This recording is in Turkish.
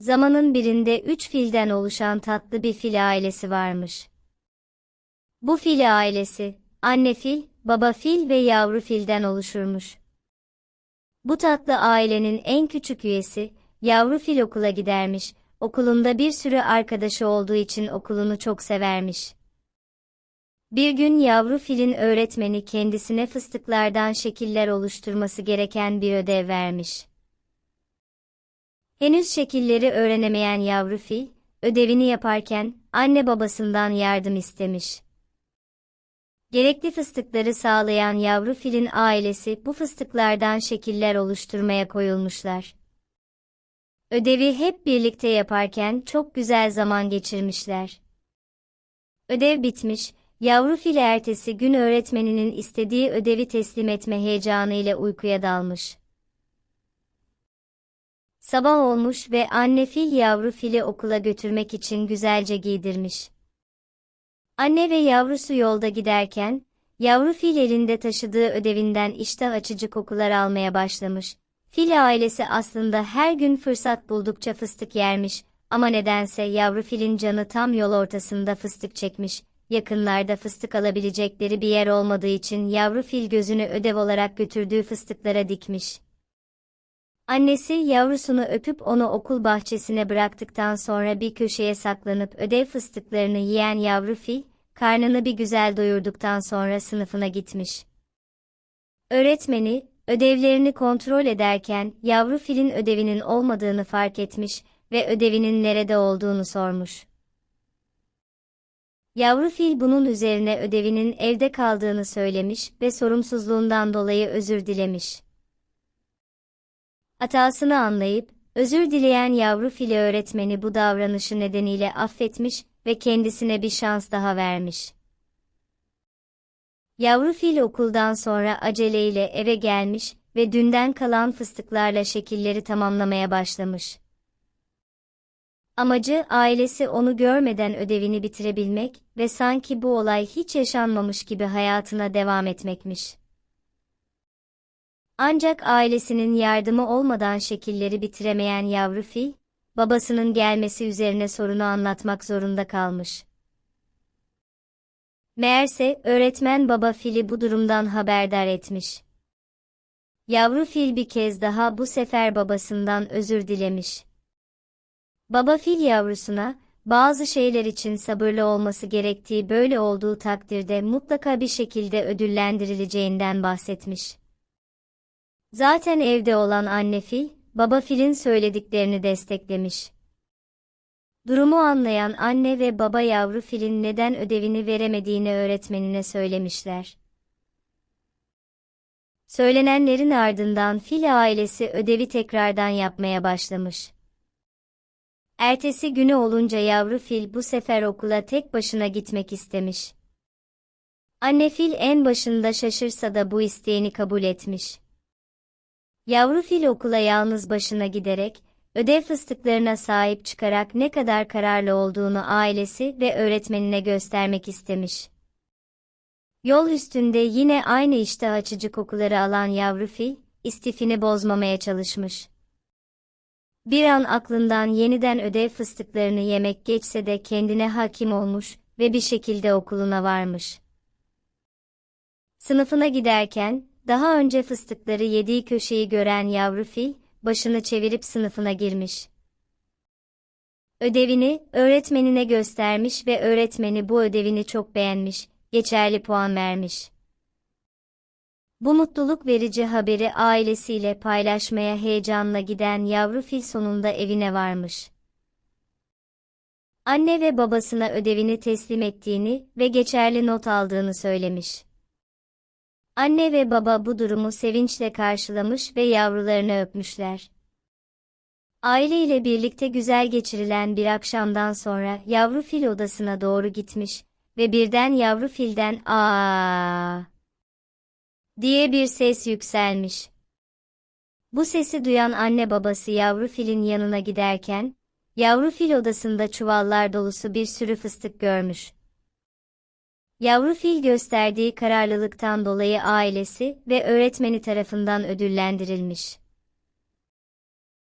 Zamanın birinde üç filden oluşan tatlı bir fil ailesi varmış. Bu fil ailesi, anne fil, baba fil ve yavru filden oluşurmuş. Bu tatlı ailenin en küçük üyesi, yavru fil okula gidermiş, okulunda bir sürü arkadaşı olduğu için okulunu çok severmiş. Bir gün yavru filin öğretmeni kendisine fıstıklardan şekiller oluşturması gereken bir ödev vermiş. Henüz şekilleri öğrenemeyen yavru fil, ödevini yaparken anne babasından yardım istemiş. Gerekli fıstıkları sağlayan yavru filin ailesi bu fıstıklardan şekiller oluşturmaya koyulmuşlar. Ödevi hep birlikte yaparken çok güzel zaman geçirmişler. Ödev bitmiş, yavru fil ertesi gün öğretmeninin istediği ödevi teslim etme heyecanı ile uykuya dalmış. Sabah olmuş ve anne fil yavru fili okula götürmek için güzelce giydirmiş. Anne ve yavrusu yolda giderken, yavru fil elinde taşıdığı ödevinden iştah açıcı kokular almaya başlamış. Fil ailesi aslında her gün fırsat buldukça fıstık yermiş ama nedense yavru filin canı tam yol ortasında fıstık çekmiş. Yakınlarda fıstık alabilecekleri bir yer olmadığı için yavru fil gözünü ödev olarak götürdüğü fıstıklara dikmiş. Annesi yavrusunu öpüp onu okul bahçesine bıraktıktan sonra bir köşeye saklanıp ödev fıstıklarını yiyen yavru fil, karnını bir güzel doyurduktan sonra sınıfına gitmiş. Öğretmeni, ödevlerini kontrol ederken yavru filin ödevinin olmadığını fark etmiş ve ödevinin nerede olduğunu sormuş. Yavru fil bunun üzerine ödevinin evde kaldığını söylemiş ve sorumsuzluğundan dolayı özür dilemiş. Hatasını anlayıp, özür dileyen yavru fili öğretmeni bu davranışı nedeniyle affetmiş ve kendisine bir şans daha vermiş. Yavru fil okuldan sonra aceleyle eve gelmiş ve dünden kalan fıstıklarla şekilleri tamamlamaya başlamış. Amacı ailesi onu görmeden ödevini bitirebilmek ve sanki bu olay hiç yaşanmamış gibi hayatına devam etmekmiş. Ancak ailesinin yardımı olmadan şekilleri bitiremeyen yavru fil, babasının gelmesi üzerine sorunu anlatmak zorunda kalmış. Meğerse öğretmen baba fili bu durumdan haberdar etmiş. Yavru fil bir kez daha bu sefer babasından özür dilemiş. Baba fil yavrusuna, bazı şeyler için sabırlı olması gerektiği böyle olduğu takdirde mutlaka bir şekilde ödüllendirileceğinden bahsetmiş. Zaten evde olan anne fil, baba filin söylediklerini desteklemiş. Durumu anlayan anne ve baba yavru filin neden ödevini veremediğini öğretmenine söylemişler. Söylenenlerin ardından fil ailesi ödevi tekrardan yapmaya başlamış. Ertesi günü olunca yavru fil bu sefer okula tek başına gitmek istemiş. Anne fil en başında şaşırsa da bu isteğini kabul etmiş. Yavru fil okula yalnız başına giderek, ödev fıstıklarına sahip çıkarak ne kadar kararlı olduğunu ailesi ve öğretmenine göstermek istemiş. Yol üstünde yine aynı iştah açıcı kokuları alan yavru fil, istifini bozmamaya çalışmış. Bir an aklından yeniden ödev fıstıklarını yemek geçse de kendine hakim olmuş ve bir şekilde okuluna varmış. Sınıfına giderken, daha önce fıstıkları yediği köşeyi gören yavru fil, başını çevirip sınıfına girmiş. Ödevini öğretmenine göstermiş ve öğretmeni bu ödevini çok beğenmiş, geçerli puan vermiş. Bu mutluluk verici haberi ailesiyle paylaşmaya heyecanla giden yavru fil sonunda evine varmış. Anne ve babasına ödevini teslim ettiğini ve geçerli not aldığını söylemiş. Anne ve baba bu durumu sevinçle karşılamış ve yavrularını öpmüşler. Aile ile birlikte güzel geçirilen bir akşamdan sonra yavru fil odasına doğru gitmiş ve birden yavru filden aa diye bir ses yükselmiş. Bu sesi duyan anne babası yavru filin yanına giderken, yavru fil odasında çuvallar dolusu bir sürü fıstık görmüş. Yavru fil gösterdiği kararlılıktan dolayı ailesi ve öğretmeni tarafından ödüllendirilmiş.